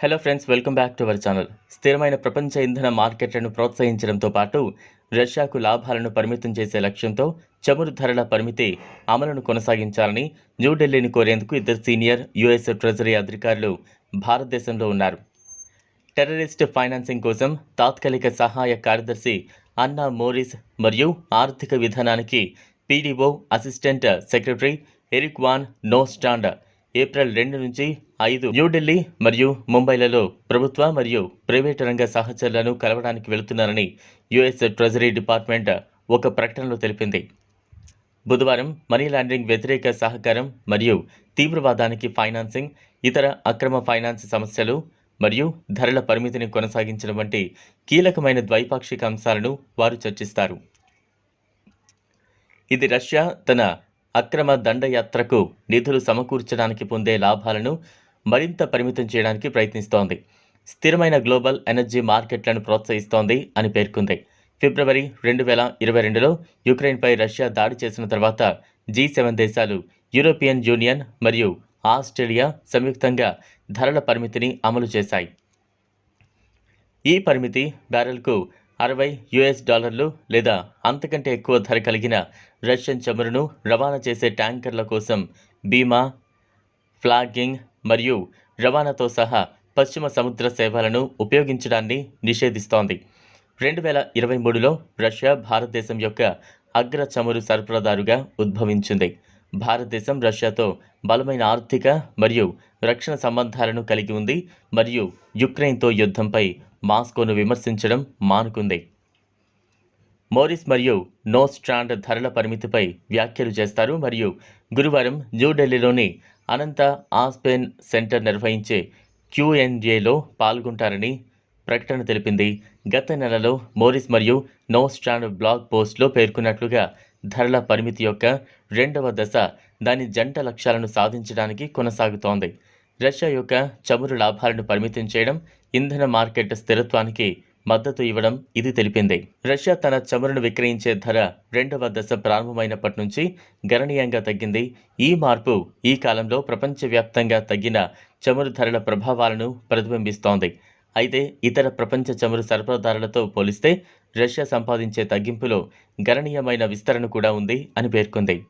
Hello friends welcome back to our channel స్థిరమైన ప్రపంచ ఇంధన మార్కెట్లను ప్రోత్సహించడంతో పాటు రష్యాకు లాభాలను పరిమితం చేసే లక్ష్యంతో చమురు ధరల పరిమితి అమలును కొనసాగించాలని న్యూఢిల్లీని కోరేందుకు ఇద్దరు సీనియర్ యుఎస్ ట్రెజరీ అధికారులు భారతదేశంలో ఉన్నారు. టెర్రరిస్ట్ ఫైనాన్సింగ్ కోసం తాత్కాలిక సహాయ కార్యదర్శి అన్నా మోరిస్ మరియు ఆర్థిక విధానానికి PDO assistant secretary Eric Van Nostrand April రెండు నుంచి ఐదు న్యూఢిల్లీ మరియు ముంబైలలో ప్రభుత్వ మరియు ప్రైవేటు రంగ సహచరులను కలవడానికి వెళుతున్నారని యుఎస్ ట్రెజరీ డిపార్ట్మెంట్ ఒక ప్రకటనలో తెలిపింది. బుధవారం మనీ లాండరింగ్ వ్యతిరేక సహకారం మరియు తీవ్రవాదానికి ఫైనాన్సింగ్ ఇతర అక్రమ ఫైనాన్స్ సమస్యలు మరియు ధరల పరిమితిని కొనసాగించడం వంటి కీలకమైన ద్వైపాక్షిక అంశాలను వారు చర్చిస్తారు. ఇది రష్యా తన అక్రమ దండయాత్రకు నిధులు సమకూర్చడానికి పొందే లాభాలను మరింత పరిమితం చేయడానికి ప్రయత్నిస్తోంది. స్థిరమైన గ్లోబల్ ఎనర్జీ మార్కెట్లను ప్రోత్సహిస్తోంది అని పేర్కొంది. ఫిబ్రవరి రెండు వేల ఇరవై రెండులో యుక్రెయిన్పై రష్యా దాడి చేసిన తర్వాత జీ సెవెన్ దేశాలు యూరోపియన్ యూనియన్ మరియు ఆస్ట్రేలియా సంయుక్తంగా ధరల పరిమితిని అమలు చేశాయి. ఈ పరిమితి బ్యారెల్కు అరవై యుఎస్ డాలర్లు లేదా అంతకంటే ఎక్కువ ధర కలిగిన రష్యన్ చమురును రవాణా చేసే ట్యాంకర్ల కోసం బీమా ఫ్లాగింగ్ మరియు రవాణాతో సహా పశ్చిమ సముద్ర సేవలను ఉపయోగించడాన్ని నిషేధిస్తోంది. రెండు వేల ఇరవై మూడులో రష్యా భారతదేశం యొక్క అగ్ర చమురు సరఫరాదారుగా ఉద్భవించింది. భారతదేశం రష్యాతో బలమైన ఆర్థిక మరియు రక్షణ సంబంధాలను కలిగి ఉంది మరియు యుక్రెయిన్తో యుద్ధంపై మాస్కోను విమర్శించడం మానుకుంది. మోరిస్ మరియు నో స్ట్రాండ్ ధరల పరిమితిపై వ్యాఖ్యలు చేస్తారు మరియు గురువారం న్యూఢిల్లీలోని అనంత ఆస్పెన్ సెంటర్ నిర్వహించే క్యూఎన్జేలో పాల్గొంటారని ప్రకటన తెలిపింది. గత నెలలో మోరిస్ మరియు నో స్ట్రాండ్ బ్లాగ్ పోస్ట్లో పేర్కొన్నట్లుగా ధరల పరిమితి యొక్క రెండవ దశ దాని జంట లక్ష్యాలను సాధించడానికి కొనసాగుతోంది. రష్యా యొక్క చమురు లాభాలను పరిమితం చేయడం ఇంధన మార్కెట్ స్థిరత్వానికి మద్దతు ఇవ్వడం ఇది తెలిపింది. రష్యా తన చమురును విక్రయించే ధర రెండవ దశ ప్రారంభమైనప్పటి నుంచి గణనీయంగా తగ్గింది. ఈ మార్పు ఈ కాలంలో ప్రపంచవ్యాప్తంగా తగ్గిన చమురు ధరల ప్రభావాలను ప్రతిబింబిస్తోంది. అయితే ఇతర ప్రపంచ చమురు సరఫరాదారులతో పోలిస్తే రష్యా సంపాదించే తగ్గింపులో గణనీయమైన విస్తరణ కూడా ఉంది అని పేర్కొంది.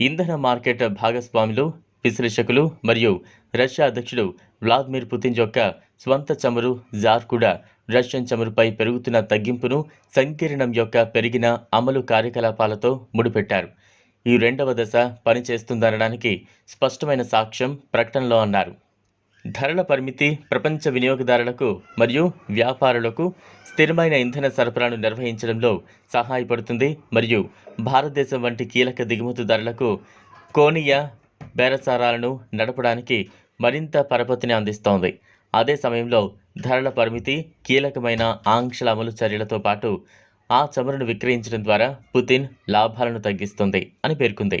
ఇంధన మార్కెట్ భాగస్వాములు విశ్లేషకులు మరియు రష్యా అధ్యక్షుడు వ్లాదిమిర్ పుతిన్ యొక్క స్వంత చమురు జార్ కూడా రష్యన్ చమురుపై పెరుగుతున్న తగ్గింపును సంకీర్ణం యొక్క పెరిగిన అమలు కార్యకలాపాలతో ముడిపెట్టారు. ఈ రెండవ దశ పనిచేస్తుందనడానికి స్పష్టమైన సాక్ష్యం ప్రకటనలో అన్నారు. ధరల పరిమితి ప్రపంచ వినియోగదారులకు మరియు వ్యాపారులకు స్థిరమైన ఇంధన సరఫరాను నిర్వహించడంలో సహాయపడుతుంది. మరియు భారతదేశం వంటి కీలక దిగుమతిదారులకు కోణీయ బేరసారాలను నడపడానికి మరింత పరపతిని అందిస్తోంది. అదే సమయంలో ధరల పరిమితి కీలకమైన ఆంక్షల అమలు చర్యలతో పాటు ఆ చమురును విక్రయించడం ద్వారా పుతిన్ లాభాలను తగ్గిస్తుంది అని పేర్కొంది.